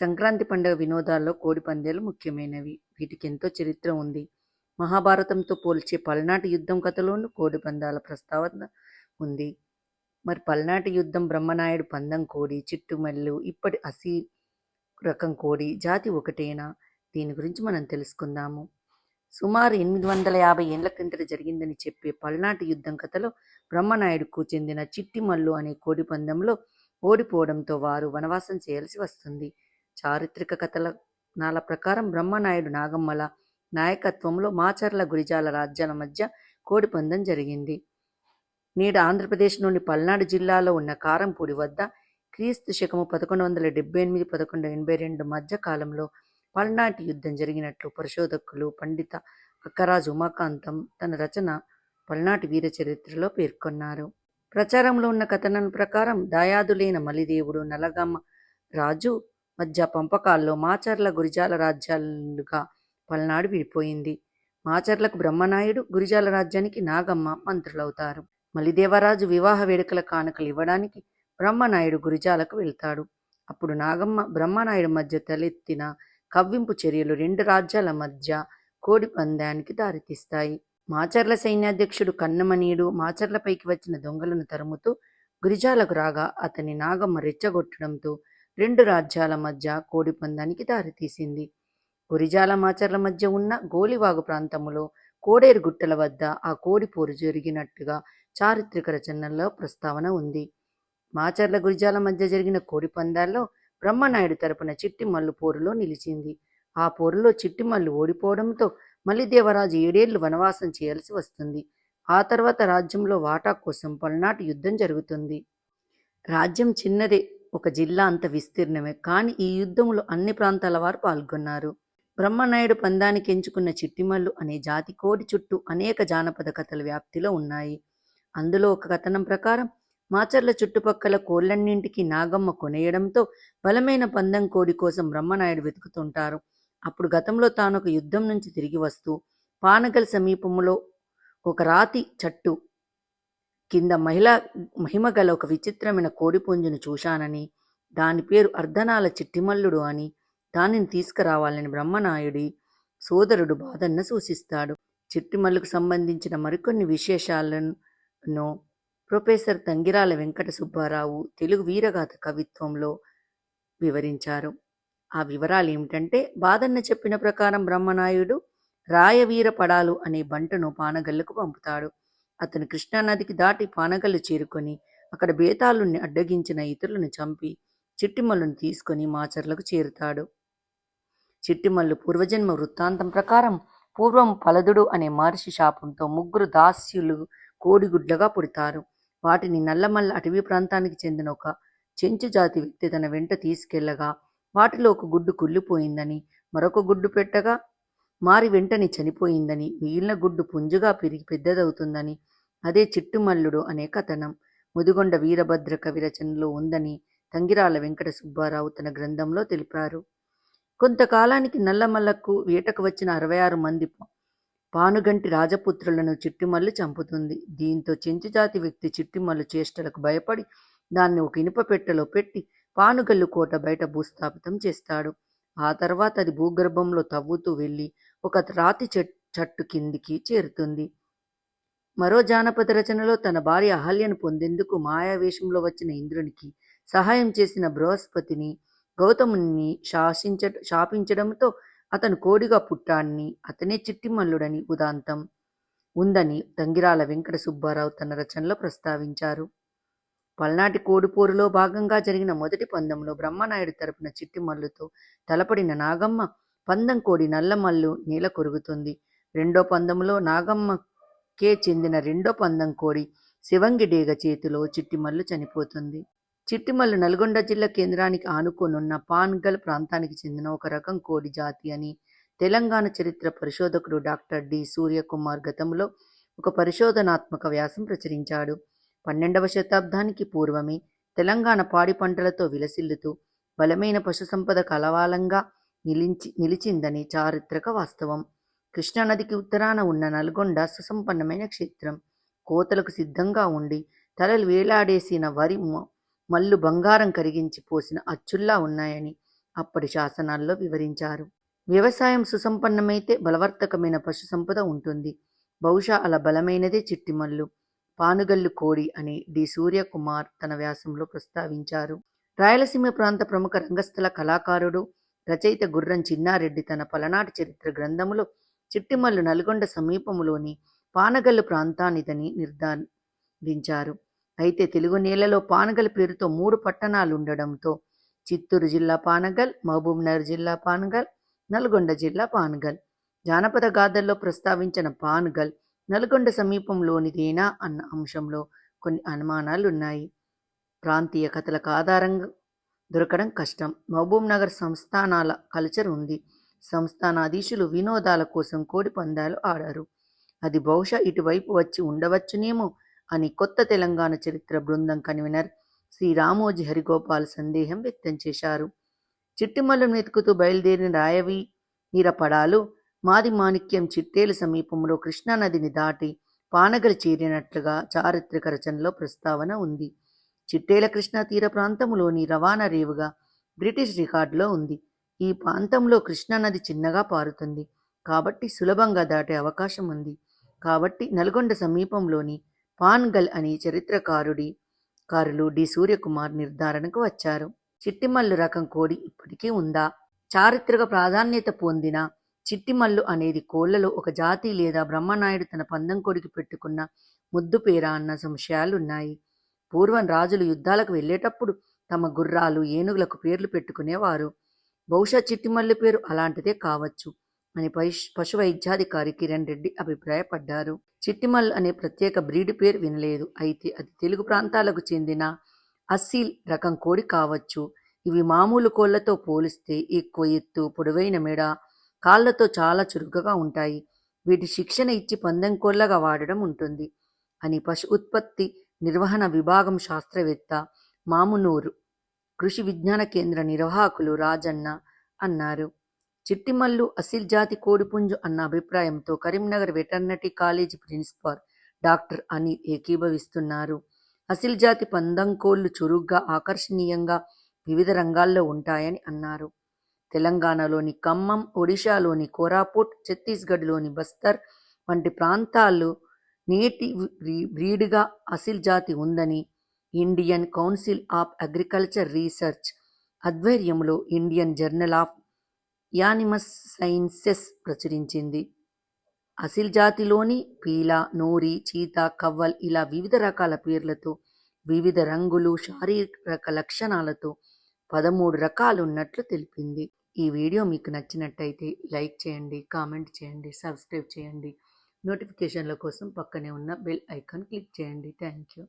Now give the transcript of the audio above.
సంక్రాంతి పండుగ వినోదాల్లో కోడి పందేలు ముఖ్యమైనవి. వీటికి ఎంతో చరిత్ర ఉంది. మహాభారతంతో పోల్చే పల్నాటి యుద్ధం కథలోనూ కోడి పందాల ప్రస్తావన ఉంది. మరి పల్నాటి యుద్ధం బ్రహ్మనాయుడు పందం కోడి, చిట్టుమల్లు ఇప్పటి అసీ రకం కోడి జాతి ఒకటేనా? దీని గురించి మనం తెలుసుకుందాము. సుమారు ఎనిమిది వందల యాభై ఏళ్ళ కిందట జరిగిందని చెప్పే పల్నాటి యుద్ధం కథలో బ్రహ్మనాయుడుకు చెందిన చిట్టిమల్లు అనే కోడి పందంలో ఓడిపోవడంతో వారు వనవాసం చేయాల్సి వస్తుంది. చారిత్రక కథనాల ప్రకారం బ్రహ్మనాయుడు నాగమ్మల నాయకత్వంలో మాచర్ల గురిజాల రాజ్యాల మధ్య కోడిపందం జరిగింది. నేడు ఆంధ్రప్రదేశ్లోని పల్నాడు జిల్లాలో ఉన్న కారంపూడి వద్ద క్రీస్తు శకము పదకొండు వందల డెబ్బై ఎనిమిది పదకొండు ఎనభై రెండు మధ్య కాలంలో పల్నాటి యుద్ధం జరిగినట్లు పరిశోధకులు పండిత అక్కరాజు ఉమాకాంతం తన రచన పల్నాటి వీర చరిత్రలో పేర్కొన్నారు. ప్రచారంలో ఉన్న కథనం ప్రకారం దాయాదులైన మలిదేవుడు, నలగమ్మ రాజు మధ్య పంపకాల్లో మాచర్ల గురిజాల రాజ్యాలుగా పల్నాడు విడిపోయింది. మాచర్లకు బ్రహ్మనాయుడు, గురిజాల రాజ్యానికి నాగమ్మ మంత్రులవుతారు. మలిదేవరాజు వివాహ వేడుకల కానుకలు ఇవ్వడానికి బ్రహ్మనాయుడు గురిజాలకు వెళ్తాడు. అప్పుడు నాగమ్మ, బ్రహ్మనాయుడు మధ్య తలెత్తిన కవ్వింపు చర్యలు రెండు రాజ్యాల మధ్య కోడి పందానికి దారితీస్తాయి. మాచర్ల సైన్యాధ్యక్షుడు కన్నమనీయుడు మాచర్లపైకి వచ్చిన దొంగలను తరుముతూ గురిజాలకు రాగా అతని నాగమ్మ రెచ్చగొట్టడంతో రెండు రాజ్యాల మధ్య కోడిపందానికి దారితీసింది. గురిజాల మాచర్ల మధ్య ఉన్న గోలివాగు ప్రాంతములో కోడేరు గుట్టల వద్ద ఆ కోడి పోరు జరిగినట్టుగా చారిత్రక రచనల్లో ప్రస్తావన ఉంది. మాచర్ల గురిజాల మధ్య జరిగిన కోడి పందాల్లో బ్రహ్మనాయుడు తరపున చిట్టిమల్లు పోరులో నిలిచింది. ఆ పోరులో చిట్టిమల్లు ఓడిపోవడంతో మలిదేవరాజు ఏడేళ్ళు వనవాసం చేయాల్సి వస్తుంది. ఆ తర్వాత రాజ్యంలో వాటా కోసం పల్నాటి యుద్ధం జరుగుతుంది. రాజ్యం చిన్నదే ఒక జిల్లా అంత విస్తీర్ణమే. కానీ ఈ యుద్ధంలో అన్ని ప్రాంతాల వారు పాల్గొన్నారు. బ్రహ్మనాయుడు పందానికి ఎంచుకున్న చిట్టిమల్లు అనే జాతి కోడి చుట్టూ అనేక జానపద కథల వ్యాప్తిలో ఉన్నాయి. అందులో ఒక కథనం ప్రకారం మాచర్ల చుట్టుపక్కల కోళ్ళన్నింటికి నాగమ్మ కొనేయడంతో బలమైన పందం కోడి కోసం బ్రహ్మనాయుడు వెతుకుతుంటారు. అప్పుడు గతంలో తాను ఒక యుద్ధం నుంచి తిరిగి వస్తూ పానగల్ సమీపంలో ఒక రాతి చట్టు కింద మహిళ మహిమగల ఒక విచిత్రమైన కోడిపుంజును చూశానని, దాని పేరు అర్ధనాల చిట్టిమల్లుడు అని, దానిని తీసుకురావాలని బ్రహ్మనాయుడి సోదరుడు బాధన్న సూచిస్తాడు. చిట్టిమల్లుకు సంబంధించిన మరికొన్ని విశేషాలను ప్రొఫెసర్ తంగిరాల వెంకట సుబ్బారావు తెలుగు వీరగాథ కవిత్వంలో వివరించారు. ఆ వివరాలు ఏమిటంటే బాదన్న చెప్పిన ప్రకారం బ్రహ్మనాయుడు రాయవీర పడాలు అనే బంటను పానగల్లకు పంపుతాడు. అతను కృష్ణానదికి దాటి పానగల్లు చేరుకొని అక్కడ బేతాళుణ్ణి అడ్డగించిన ఇతరులను చంపి చిట్టిమల్లును తీసుకొని మాచర్లకు చేరుతాడు. చిట్టిమల్లు పూర్వజన్మ వృత్తాంతం ప్రకారం పూర్వం పలదుడు అనే మహర్షి శాపంతో ముగ్గురు దాస్యులు కోడిగుడ్లుగా పుడతారు. వాటిని నల్లమల్ల అటవీ ప్రాంతానికి చెందిన ఒక చెంచు జాతి వ్యక్తి తన వెంట తీసుకెళ్ళగా వాటిలో ఒక గుడ్డు కుళ్ళిపోయిందని మరొక గుడ్డు పెట్టగా మారి వెంటనే చనిపోయిందని, మిగిలిన గుడ్డు పుంజుగా పెరిగి పెద్దదవుతుందని అదే చిట్టుమల్లుడు అనే కథనం ముదిగొండ వీరభద్ర కవి రచనలో ఉందని తంగిరాల వెంకట సుబ్బారావు తన గ్రంథంలో తెలిపారు. కొంతకాలానికి నల్లమల్లకు వేటకు వచ్చిన అరవై ఆరు మంది పానుగంటి రాజపుత్రులను చిట్టిమల్లు చంపుతుంది. దీంతో చెంచుజాతి వ్యక్తి చిట్టిమల్లు చేష్టలకు భయపడి దాన్ని ఒక ఇనుప పెట్టెలో పెట్టి పానుగల్లు కోట బయట భూస్థాపితం చేస్తాడు. ఆ తర్వాత అది భూగర్భంలో తవ్వుతూ వెళ్ళి ఒక రాతి చెట్టు కిందికి చేరుతుంది. మరో జానపద రచనలో తన భార్య అహల్యను పొందేందుకు మాయావేషంలో వచ్చిన ఇంద్రునికి సహాయం చేసిన బృహస్పతిని గౌతముని శాసించ శాపించడంతో అతను కోడిగా పుట్టాన్ని అతనే చిట్టిమల్లుడని ఉదాంతం ఉందని తంగిరాల వెంకట సుబ్బారావు తన రచనలో ప్రస్తావించారు. పల్నాటి కోడిపోరులో భాగంగా జరిగిన మొదటి పందెంలో బ్రహ్మనాయుడు తరపున చిట్టిమల్లుతో తలపడిన నాగమ్మ పందెం కోడి నల్లమల్లు నేలకొరుగుతుంది. రెండో పందెంలో నాగమ్మకే చెందిన రెండో పందం కోడి శివంగి డేగ చేతిలో చిట్టిమల్లు చనిపోతుంది. చిట్టిమల్లు నల్గొండ జిల్లా కేంద్రానికి ఆనుకోనున్న పాన్గల్ ప్రాంతానికి చెందిన ఒక రకం కోడి జాతి అని తెలంగాణ చరిత్ర పరిశోధకుడు డాక్టర్ డి. సూర్యకుమార్ గతంలో ఒక పరిశోధనాత్మక వ్యాసం ప్రచురించాడు. పన్నెండవ శతాబ్దానికి పూర్వమే తెలంగాణ పాడి పంటలతో విలసిల్లుతూ బలమైన పశుసంపద కలవాలంగా నిలిచి నిలిచిందని చారిత్రక వాస్తవం. కృష్ణానదికి ఉత్తరాన ఉన్న నల్గొండ సుసంపన్నమైన క్షేత్రం. కోతలకు సిద్ధంగా ఉండి తలలు వేలాడేసిన వరి మల్లు బంగారం కరిగించి పోసిన అచ్చుల్లా ఉన్నాయని, అప్పటి శాసనాల్లో వివరించారు వ్యవసాయం సుసంపన్నమైతే బలవర్తకమైన పశు సంపద ఉంటుంది బహుశా అలా బలమైనదే చిట్టిమల్లు పానుగల్లు కోడి అని డి సూర్యకుమార్ తన వ్యాసంలో ప్రస్తావించారు రాయలసీమ ప్రాంత ప్రముఖ రంగస్థల కళాకారుడు రచయిత గుర్రం చిన్నారెడ్డి తన పలనాటి చరిత్ర గ్రంథములో చిట్టిమల్లు నల్గొండ సమీపములోని పానగల్లు ప్రాంతానిదని నిర్ధారించారు. అయితే తెలుగు నేలలో పానగల్ పేరుతో మూడు పట్టణాలు ఉండడంతో చిత్తూరు జిల్లా పానగల్ మహబూబ్నగర్ జిల్లా పానగల్ నల్గొండ జిల్లా పానగల్. జానపద గాథల్లో ప్రస్తావించిన పానగల్ నల్గొండ సమీపంలోనిదేనా అన్న అంశంలో కొన్ని అనుమానాలు ఉన్నాయి ప్రాంతీయ కథలకు ఆధారంగా దొరకడం కష్టం. మహబూబ్ నగర్ సంస్థానాల కల్చర్ ఉంది. సంస్థానాధీశులు వినోదాల కోసం కోడి పందాలు ఆడారు. అది బహుశా ఇటువైపు వచ్చి ఉండవచ్చునేమో అని కొత్త తెలంగాణ చరిత్ర బృందం కన్వీనర్ శ్రీ రామోజీ హరిగోపాల్ సందేహం వ్యక్తం చేశారు. చిట్టిమల్లును వెతుకుతూ బయలుదేరిన రాయవి నీరపడాలు మాది మాణిక్యం చిట్టేలు సమీపంలో కృష్ణానదిని దాటి పానగలు చేరినట్లుగా చారిత్రక రచనలో ప్రస్తావన ఉంది. చిట్టేల కృష్ణా తీర ప్రాంతంలోని రవాణా రేవుగా బ్రిటిష్ రికార్డులో ఉంది. ఈ ప్రాంతంలో కృష్ణానది చిన్నగా పారుతుంది. కాబట్టి సులభంగా దాటే అవకాశం ఉంది. కాబట్టి నల్గొండ సమీపంలోని పాన్గల్ అని చరిత్రకారుడి కారులు డి. సూర్యకుమార్ నిర్ధారణకు వచ్చారు. చిట్టిమల్లు రకం కోడి ఇప్పటికీ ఉందా? చారిత్రక ప్రాధాన్యత పొందిన చిట్టిమల్లు అనేది కోళ్ళలో ఒక జాతి లేదా బ్రహ్మనాయుడు తన పందం కొడికి పెట్టుకున్న ముద్దు పేర అన్న సంశయాలున్నాయి. పూర్వం రాజులు యుద్ధాలకు వెళ్ళేటప్పుడు తమ గుర్రాలు ఏనుగులకు పేర్లు పెట్టుకునేవారు. బహుశా చిట్టిమల్లి పేరు అలాంటిదే కావచ్చు అని పశు పశు వైద్యాధికారి కిరణ్ రెడ్డి అభిప్రాయపడ్డారు. చిట్టిమల్ అనే ప్రత్యేక బ్రీడ్ పేరు వినలేదు. అయితే అది తెలుగు ప్రాంతాలకు చెందిన అస్సీల్ రకం కోడి కావచ్చు. ఇవి మామూలు కోళ్ళతో పోలిస్తే ఎక్కువ ఎత్తు పొడవైన మెడ కాళ్ళతో చాలా చురుగ్గా ఉంటాయి. వీటి శిక్షణ ఇచ్చి పందెం కోళ్ళగా వాడడం ఉంటుంది అని పశు ఉత్పత్తి నిర్వహణ విభాగం శాస్త్రవేత్త మామునూరు కృషి విజ్ఞాన కేంద్ర నిర్వాహకులు రాజన్న అన్నారు. చిట్టిమల్లు అసిల్ జాతి కోడిపుంజు అన్న అభిప్రాయంతో Karimnagar veterinary college principal doctor Anil ఏకీభవిస్తున్నారు. అసిల్ జాతి పందంకోళ్ళు చురుగ్గా ఆకర్షణీయంగా వివిధ రంగాల్లో ఉంటాయని అన్నారు. తెలంగాణలోని ఖమ్మం ఒడిశాలోని కోరాపుట్ ఛత్తీస్గఢ్లోని బస్తర్ వంటి ప్రాంతాలు నేటి బ్రీడ్గా అసిల్ జాతి ఉందని Indian council of agriculture research ఆధ్వర్యంలో Indian journal of animal sciences ప్రచురించింది. అసిల్ జాతిలోని పీల నోరి చీత కవ్వల్ ఇలా వివిధ రకాల పేర్లతో వివిధ రంగులు శారీరక లక్షణాలతో పదమూడు రకాలున్నట్లు తెలిపింది. ఈ వీడియో మీకు నచ్చినట్టయితే లైక్ చేయండి కామెంట్ చేయండి సబ్స్క్రైబ్ చేయండి. నోటిఫికేషన్ల కోసం పక్కనే ఉన్న బెల్ ఐకాన్ క్లిక్ చేయండి. Thank you